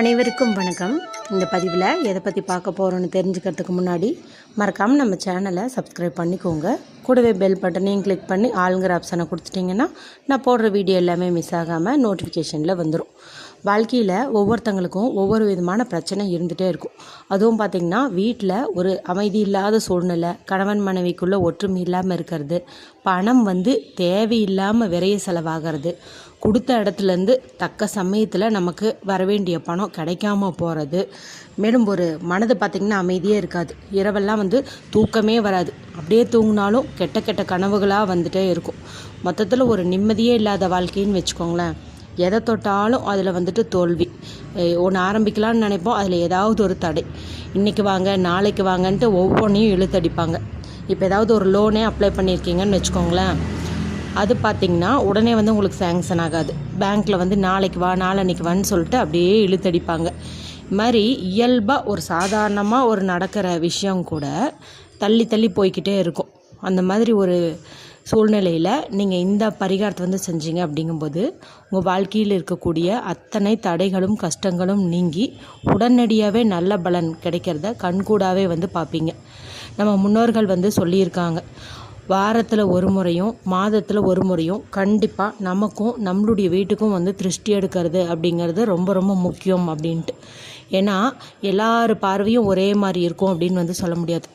அனைவருக்கும் வணக்கம். இந்த பதிவில் எதை பற்றி பார்க்க போகிறோன்னு தெரிஞ்சுக்கிறதுக்கு முன்னாடி மறக்காமல் நம்ம சேனலை சப்ஸ்கிரைப் பண்ணிக்கோங்க. கூடவே பெல் பட்டனையும் கிளிக் பண்ணி ஆளுங்கிற ஆப்ஷனை கொடுத்துட்டிங்கன்னா நான் போடுற வீடியோ எல்லாமே மிஸ் ஆகாமல் நோட்டிஃபிகேஷனில் வந்துடும் வாழ்க்கையில் ஒவ்வொருத்தங்களுக்கும் ஒவ்வொரு விதமான பிரச்சனை இருந்துகிட்டே இருக்கும். அதுவும் பார்த்திங்கன்னா வீட்டில் ஒரு அமைதி இல்லாத சூழ்நிலை கணவன் மனைவிக்குள்ளே ஒற்றுமை இல்லாமல் இருக்கிறது பணம் வந்து தேவையில்லாமல் விரைய செலவாகிறது கொடுத்த இடத்துலேருந்து தக்க சமயத்தில் நமக்கு வர வேண்டிய பணம் கிடைக்காம போகிறது மேலும் ஒரு மனது பார்த்திங்கன்னா அமைதியே இருக்காது. இரவெல்லாம் வந்து தூக்கமே வராது. அப்படியே தூங்கினாலும் கெட்ட கெட்ட கனவுகளாக வந்துட்டே இருக்கும். மொத்தத்தில் ஒரு நிம்மதியே இல்லாத வாழ்க்கைன்னு வச்சுக்கோங்களேன். எதை தொட்டாலும் அதில் வந்துட்டு தோல்வி. ஒன்று ஆரம்பிக்கலான்னு நினைப்போம். அதில் ஏதாவது ஒரு தடை. இன்றைக்கி வாங்க நாளைக்கு வாங்கன்ட்டு ஒவ்வொன்றையும் இழுத்தடிப்பாங்க. இப்போ ஏதாவது ஒரு லோனே அப்ளை பண்ணியிருக்கீங்கன்னு வச்சுக்கோங்களேன். அது பார்த்திங்கன்னா உடனே வந்து உங்களுக்கு சேங்ஷன் ஆகாது. பேங்க்கில் வந்து நாளைக்கு வா நாளன்னைக்கு வான்னு சொல்லிட்டு அப்படியே இழுத்தடிப்பாங்க. இது மாதிரி இயல்பாக ஒரு சாதாரணமாக ஒரு நடக்கிற விஷயம் கூட தள்ளி தள்ளி போய்கிட்டே இருக்கும். அந்த மாதிரி ஒரு சூழ்நிலையில் நீங்கள் இந்த பரிகாரத்தை வந்து செஞ்சீங்க அப்படிங்கும்போது உங்கள் வாழ்க்கையில் இருக்கக்கூடிய அத்தனை தடைகளும் கஷ்டங்களும் நீங்கி உடனடியாகவே நல்ல பலன் கிடைக்கிறத கண்கூடாகவே வந்து பார்ப்பீங்க நம்ம முன்னோர்கள் வந்து சொல்லியிருக்காங்க. வாரத்தில் ஒரு முறையும் மாதத்தில் ஒரு முறையும் கண்டிப்பாக நமக்கும் நம்மளுடைய வீட்டுக்கும் வந்து திருஷ்டி எடுக்கிறது அப்படிங்கிறது ரொம்ப ரொம்ப முக்கியம் அப்படின்ட்டு. ஏன்னா எல்லார் பார்வையும் ஒரே மாதிரி இருக்கும் அப்படின்னு வந்து சொல்ல முடியாது.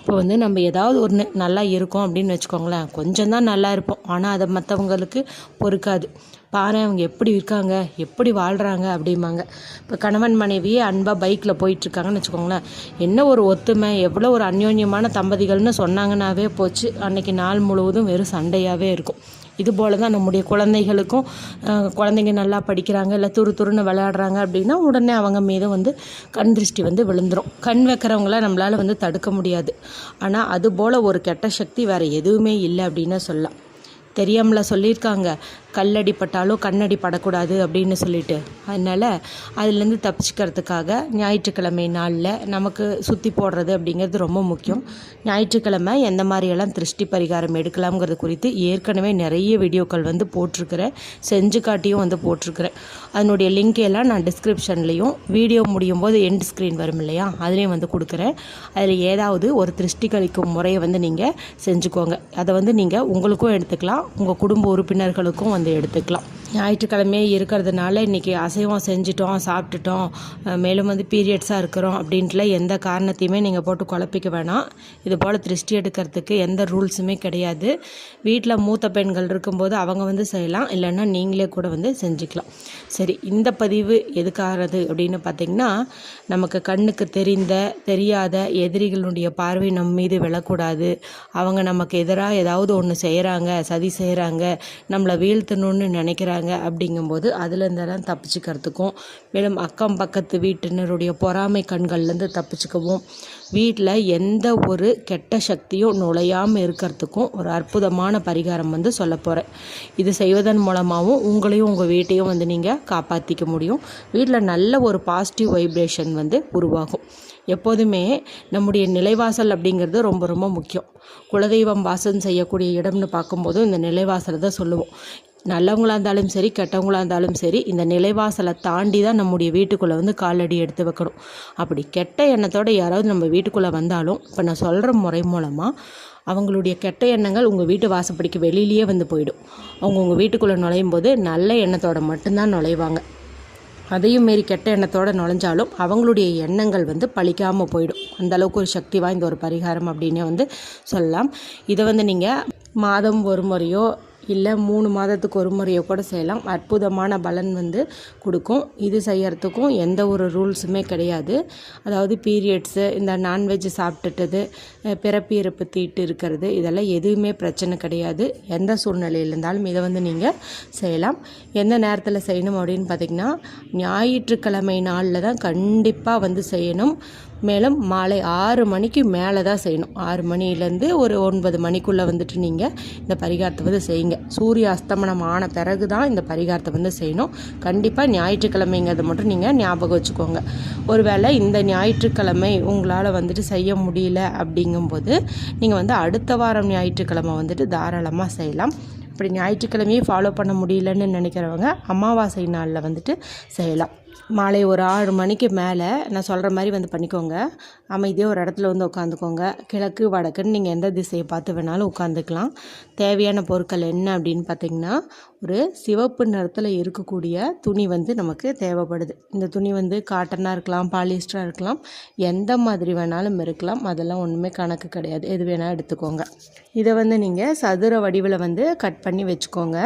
இப்போ வந்து நம்ம ஏதாவது ஒன்று நல்லா இருக்கோம் அப்படின்னு வச்சுக்கோங்களேன் கொஞ்சம் தான் நல்லா இருப்போம். ஆனால் அதை மற்றவங்களுக்கு பொறுக்காது. பாரு அவங்க எப்படி இருக்காங்க எப்படி வாழ்கிறாங்க அப்படிம்பாங்க. இப்போ கணவன் மனைவி அன்பாக பைக்கில் போயிட்டுருக்காங்கன்னு வச்சுக்கோங்களேன் என்ன ஒரு ஒத்துமை எவ்வளோ ஒரு அந்யோன்யமான தம்பதிகள்னு சொன்னாங்கன்னாவே போச்சு. அன்றைக்கி நாள் முழுவதும் வெறும் சண்டையாகவே இருக்கும். இது போல தான் நம்முடைய குழந்தைகளுக்கும் குழந்தைங்க நல்லா படிக்கிறாங்க இல்லை துரு துருன்னு விளையாடுறாங்க அப்படின்னா உடனே அவங்க மீது வந்து கண் திருஷ்டி வந்து விழுந்துடும் கண் வைக்கிறவங்கள நம்மளால் வந்து தடுக்க முடியாது. ஆனால் அதுபோல் ஒரு கெட்ட சக்தி வேறு எதுவுமே இல்லை அப்படின்னு சொல்லலாம். தெரியாமல சொல்லியிருக்காங்க. கல்லடிப்பட்டாலும் கண்ணடி படக்கூடாது அப்படின்னு சொல்லிட்டு. அதனால் அதுலேருந்து தப்பிச்சுக்கிறதுக்காக ஞாயிற்றுக்கிழமை நாளில் நமக்கு சுற்றி போடுறது அப்படிங்கிறது ரொம்ப முக்கியம். ஞாயிற்றுக்கிழமை எந்த மாதிரியெல்லாம் திருஷ்டி பரிகாரம் எடுக்கலாம்ங்கிறது குறித்து ஏற்கனவே நிறைய வீடியோக்கள் வந்து போட்டிருக்கிறேன் செஞ்சு காட்டியும் வந்து போட்டிருக்கிறேன் அதனுடைய லிங்க் எல்லாம் நான் டிஸ்கிரிப்ஷன்லேயும் வீடியோ முடியும் போது எண்ட் ஸ்க்ரீன் வரும் இல்லையா அதுலேயும் வந்து கொடுக்குறேன். அதில் ஏதாவது ஒரு திருஷ்டி கழிக்கும் முறையை வந்து நீங்கள் செஞ்சுக்கோங்க. அதை வந்து நீங்கள் உங்களுக்கும் எடுத்துக்கலாம் உங்கள் குடும்ப உறுப்பினர்களுக்கும் வந்து எடுத்துக்கலாம். ஞாயிற்றுக்கிழமையே இருக்கிறதுனால இன்றைக்கி அசைவம் செஞ்சிட்டோம் சாப்பிட்டுட்டோம். மேலும் வந்து பீரியட்ஸாக இருக்கிறோம் அப்படின்ட்டுல எந்த காரணத்தையுமே நீங்கள் போட்டு குழப்பிக்க வேணாம். இது போல் திருஷ்டி எடுக்கிறதுக்கு எந்த ரூல்ஸுமே கிடையாது. வீட்டில் மூத்த பெண்கள் இருக்கும்போது அவங்க வந்து செய்யலாம். இல்லைன்னா நீங்களே கூட வந்து செஞ்சுக்கலாம். சரி இந்த பதிவு எதுக்காகிறது அப்படின்னு பார்த்திங்கன்னா நமக்கு கண்ணுக்கு தெரிந்த தெரியாத எதிரிகளுடைய பார்வை நம் மீது விழக்கூடாது. அவங்க நமக்கு எதிராக ஏதாவது ஒன்று செய்கிறாங்க சதி செய்கிறாங்க நம்மளை வீழ்த்தணும்னு நினைக்கிறாங்க அப்படிங்கும்போது அதுலேருந்தெல்லாம் தப்பிச்சுக்கிறதுக்கும் மேலும் அக்கம் பக்கத்து வீட்டினருடைய பொறாமை கண்கள்லேருந்து தப்பிச்சுக்கவும் வீட்டில் எந்த ஒரு கெட்ட சக்தியும் நுழையாமல் இருக்கிறதுக்கும் ஒரு அற்புதமான பரிகாரம் வந்து சொல்ல போகிறேன் இது செய்வதன் மூலமாகவும் உங்களையும் உங்கள் வீட்டையும் வந்து நீங்கள் காப்பாற்றிக்க முடியும். வீட்டில் நல்ல ஒரு பாசிட்டிவ் வைப்ரேஷன் வந்து உருவாகும். எப்போதுமே நம்முடைய நிலைவாசல் அப்படிங்கிறது ரொம்ப ரொம்ப முக்கியம். குலதெய்வம் வாசம் செய்யக்கூடிய இடம்னு பார்க்கும்போதும் இந்த நிலைவாசலை தான் சொல்லுவோம். நல்லவங்களாக இருந்தாலும் சரி கெட்டவங்களாக இருந்தாலும் சரி இந்த நிலைவாசலை தாண்டி தான் நம்முடைய வீட்டுக்குள்ளே வந்து காலடி எடுத்து வைக்கணும். அப்படி கெட்ட எண்ணத்தோடு யாராவது நம்ம வீட்டுக்குள்ளே வந்தாலும் இப்போ நான் சொல்கிற முறை மூலமாக அவங்களுடைய கெட்ட எண்ணங்கள் உங்கள் வீட்டு வாசப்படிக்கு வெளியிலேயே வந்து போயிடும். அவங்க உங்கள் வீட்டுக்குள்ளே நுழையும் போது நல்ல எண்ணத்தோடு மட்டும்தான் நுழைவாங்க. அதையும் மாரி கெட்ட எண்ணத்தோடு நுழைஞ்சாலும் அவங்களுடைய எண்ணங்கள் வந்து பழிக்காமல் போயிடும். அந்தளவுக்கு ஒரு சக்தி வாய்ந்த ஒரு பரிகாரம் அப்படின்னே வந்து சொல்லலாம். இதை வந்து நீங்கள் மாதம் ஒரு முறையோ இல்லை மூணு மாதத்துக்கு ஒரு முறையோ கூட செய்யலாம். அற்புதமான பலன் வந்து கொடுக்கும். இது செய்யறதுக்கும் எந்த ஒரு ரூல்ஸுமே கிடையாது. அதாவது பீரியட்ஸு இந்த நான்வெஜ் சாப்பிட்டுட்டது பிறப்பு இறப்பு தீட்டு இருக்கிறது இதெல்லாம் எதுவுமே பிரச்சனை கிடையாது. எந்த சூழ்நிலையில் இருந்தாலும் இதை வந்து நீங்கள் செய்யலாம். எந்த நேரத்தில் செய்யணும் அப்படின்னு பார்த்திங்கன்னா ஞாயிற்றுக்கிழமை நாளில் தான் கண்டிப்பாக வந்து செய்யணும். மேலும் மாலை ஆறு மணிக்கு மேலே தான் செய்யணும். ஆறு மணிலேருந்து ஒரு ஒன்பது மணிக்குள்ளே வந்துட்டு நீங்கள் இந்த பரிகாரத்தை வந்து செய்யுங்க. சூரிய அஸ்தமனம் ஆன பிறகு தான் இந்த பரிகாரத்தை வந்து செய்யணும். கண்டிப்பாக ஞாயிற்றுக்கிழமைங்கிறத மட்டும் நீங்கள் ஞாபகம் வச்சுக்கோங்க. ஒருவேளை இந்த ஞாயிற்றுக்கிழமை உங்களால் வந்துட்டு செய்ய முடியல அப்படிங்கும்போது நீங்கள் வந்து அடுத்த வாரம் ஞாயிற்றுக்கிழமை வந்துட்டு தாராளமாக செய்யலாம். இப்படி ஞாயிற்றுக்கிழமையே ஃபாலோ பண்ண முடியலன்னு நினைக்கிறவங்க அமாவாசை நாளில் வந்துட்டு செய்யலாம். மாலை ஒரு ஆறு மணிக்கு மேலே நான் சொல்கிற மாதிரி வந்து பண்ணிக்கோங்க. அமைதியாக ஒரு இடத்துல வந்து உட்காந்துக்கோங்க கிழக்கு வடக்குன்னு நீங்கள் எந்த திசையை பார்த்து வேணாலும் உட்காந்துக்கலாம் தேவையான பொருட்கள் என்ன அப்படின்னு பார்த்தீங்கன்னா ஒரு சிவப்பு நிறத்தில் இருக்கக்கூடிய துணி வந்து நமக்கு தேவைப்படுது. இந்த துணி வந்து காட்டனாக இருக்கலாம் பாலிஸ்டராக இருக்கலாம் எந்த மாதிரி வேணாலும் இருக்கலாம். அதெல்லாம் ஒன்றுமே கணக்கு கிடையாது. எது வேணால் எடுத்துக்கோங்க. இதை வந்து நீங்கள் சதுர வடிவில் வந்து கட் பண்ணி வச்சுக்கோங்க.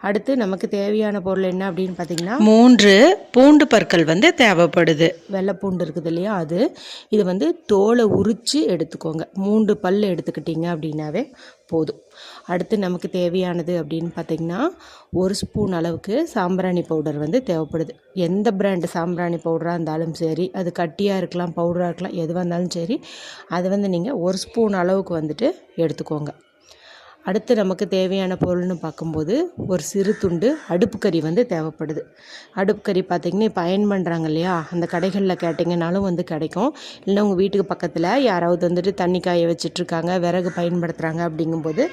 அடுத்து நமக்கு தேவையான பொருள் என்ன அப்படின்னு பார்த்தீங்கன்னா மூன்று பூண்டு பற்கள் வந்து தேவைப்படுது. வெள்ளை பூண்டு இருக்குது இல்லையா அது. இது வந்து தோலை உரித்து எடுத்துக்கோங்க. மூன்று பல் எடுத்துக்கிட்டிங்க அப்படின்னாவே போதும். அடுத்து நமக்கு தேவையானது அப்படின்னு பார்த்திங்கன்னா ஒரு ஸ்பூன் அளவுக்கு சாம்பிராணி பவுடர் வந்து தேவைப்படுது. எந்த பிராண்டு சாம்பிராணி பவுடராக இருந்தாலும் சரி அது கட்டியாக இருக்கலாம் பவுடராக இருக்கலாம் எதுவாக இருந்தாலும் சரி அது வந்து நீங்கள் ஒரு ஸ்பூன் அளவுக்கு வந்துட்டு எடுத்துக்கோங்க. அடுத்து நமக்கு தேவையான பொருள்னு பார்க்கும்போது ஒரு சிறு துண்டு அடுப்பு கறி வந்து தேவைப்படுது. அடுப்பு கறி பார்த்திங்கன்னா இப்போ அயன் பண்ணுறாங்க இல்லையா? அந்த கடைகளில் கேட்டிங்கனாலும் வந்து கிடைக்கும். இல்லைன்னா உங்கள் வீட்டுக்கு பக்கத்தில் யாராவது வந்துட்டு தண்ணி காய வச்சிட்ருக்காங்க விறகு பயன்படுத்துகிறாங்க அப்படிங்கும்போது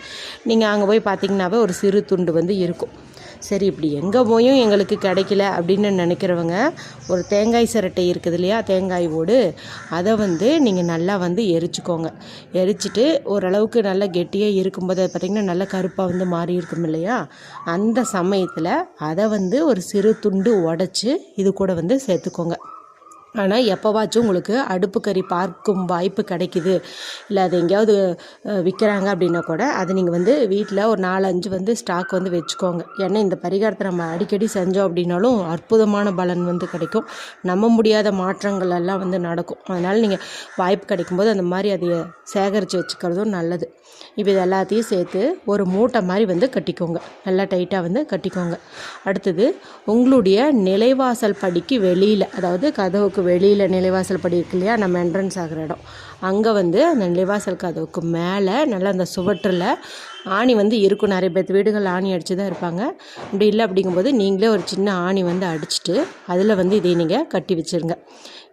நீங்கள் அங்கே போய் பார்த்திங்கனாவே ஒரு சிறு துண்டு வந்து இருக்கும். சரி இப்படி எங்கே போயும் எங்களுக்கு கிடைக்கல அப்படின்னு நினைக்கிறவங்க ஒரு தேங்காய் சிரட்டை இருக்குது இல்லையா தேங்காய் ஓடு அதை வந்து நீங்கள் நல்லா வந்து எரிச்சுக்கோங்க. எரிச்சிட்டு ஓரளவுக்கு நல்லா கெட்டியாக இருக்கும்போது பார்த்திங்கன்னா நல்லா கருப்பாக வந்து மாறி இருக்கும் இல்லையா அந்த சமயத்தில் அதை வந்து ஒரு சிறு துண்டு உடச்சி இது கூட வந்து சேர்த்துக்கோங்க. ஆனால் எப்போவாச்சும் உங்களுக்கு அடுப்பு கறி பார்க்கும் வாய்ப்பு கிடைக்குது. இல்லை அது எங்கேயாவது விற்கிறாங்க அப்படின்னா கூட அதை நீங்கள் வந்து வீட்டில் ஒரு நாலஞ்சு வந்து ஸ்டாக் வந்து வச்சுக்கோங்க. ஏன்னா இந்த பரிகாரத்தை நம்ம அடிக்கடி செஞ்சோம் அப்படின்னாலும் அற்புதமான பலன் வந்து கிடைக்கும். நம்ப முடியாத மாற்றங்கள் எல்லாம் வந்து நடக்கும். அதனால் நீங்கள் வாய்ப்பு கிடைக்கும்போது அந்த மாதிரி அதை சேகரித்து வச்சுக்கிறதும் நல்லது. இப்போ இது எல்லாத்தையும் சேர்த்து ஒரு மூட்டை மாதிரி வந்து கட்டிக்கோங்க. நல்லா டைட்டாக வந்து கட்டிக்கோங்க. அடுத்தது உங்களுடைய நிலைவாசல் படிக்கு வெளியில் அதாவது கதவுக்கு வெளியில் நிலைவாசல் படி இருக்கு இல்லையா? நம்ம என்ட்ரன்ஸ் ஆகிற இடம். அங்கே வந்து அந்த நிலைவாசல் கதவுக்கு மேலே நல்லா அந்த சுவற்றில் ஆணி வந்து இருக்கும். நிறைய பேர் வீடுகள் ஆணி அடித்து தான் இருப்பாங்க. அப்படி இல்லை அப்படிங்கும்போது நீங்களே ஒரு சின்ன ஆணி வந்து அடிச்சுட்டு அதில் வந்து இதை நீங்கள் கட்டி வச்சுருங்க.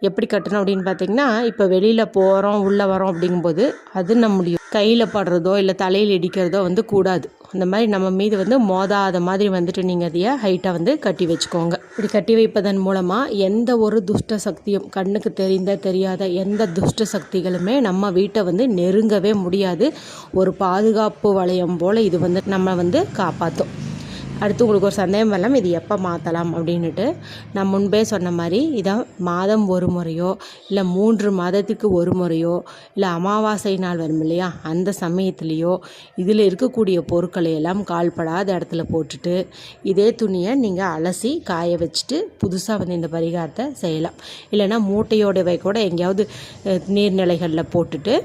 எப்படி கட்டணும் அப்படின்னு பார்த்தீங்கன்னா இப்போ வெளியில் போகிறோம் உள்ளே வரோம் அப்படிங்கும்போது அது நம்முடைய கையில் படுறதோ இல்லை தலையில் இடிக்கிறதோ வந்து கூடாது. அந்த மாதிரி நம்ம மீது வந்து மோதாத மாதிரி வந்துட்டு நீங்கள் அதைய ஹைட்டாக வந்து கட்டி வச்சுக்கோங்க. இப்படி கட்டி வைப்பதன் மூலமாக எந்த ஒரு துஷ்ட சக்தியும் கண்ணுக்கு தெரிந்த தெரியாத எந்த துஷ்ட சக்திகளுமே நம்ம வீட்டை வந்து நெருங்கவே முடியாது. ஒரு பாதுகாப்பு வளையம் போல் இது வந்து நம்ம வந்து காப்பாற்றும் அடுத்து உங்களுக்கு ஒரு சந்தேகம் வரலாம் இது எப்போ மாற்றலாம் அப்படின்ட்டு நான் முன்பே சொன்ன மாதிரி இதை மாதம் ஒரு முறையோ இல்லை மூன்று மாதத்துக்கு ஒரு முறையோ இல்லை அமாவாசை நாள் வரும் இல்லையா அந்த சமயத்துலேயோ இதில் இருக்கக்கூடிய பொருட்களை எல்லாம் கால்படாத இடத்துல போட்டுட்டு இதே துணியை நீங்கள் அலசி காய வச்சுட்டு புதுசாக வந்து இந்த பரிகாரத்தை செய்யலாம். இல்லைன்னா மூட்டையோடவை கூட எங்கேயாவது நீர்நிலைகளில் போட்டுட்டு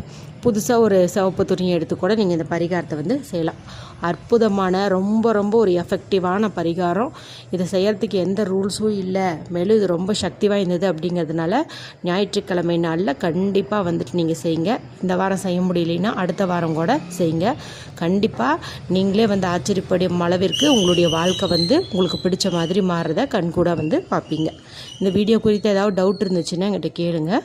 புதுசாக ஒரு சிவப்பு துணியை எடுத்து கூட நீங்கள் இந்த பரிகாரத்தை வந்து செய்யலாம். அற்புதமான ரொம்ப ரொம்ப ஒரு எஃபெக்டிவான பரிகாரம். இதை செய்கிறதுக்கு எந்த ரூல்ஸும் இல்லை. மேலும் இது ரொம்ப சக்தி வாய்ந்தது அப்படிங்கிறதுனால ஞாயிற்றுக்கிழமை நாளில் கண்டிப்பாக வந்துட்டு நீங்கள் செய்யுங்க. இந்த வாரம் செய்ய முடியலைன்னா அடுத்த வாரம் கூட செய்யுங்க. கண்டிப்பாக நீங்களே வந்து ஆச்சரியப்படும் அளவிற்கு உங்களுடைய வாழ்க்கை வந்து உங்களுக்கு பிடிச்ச மாதிரி மாறுறத கண்கூட வந்து பார்ப்பீங்க. இந்த வீடியோ குறித்து ஏதாவது டவுட் இருந்துச்சுன்னா என்கிட்ட கேளுங்கள்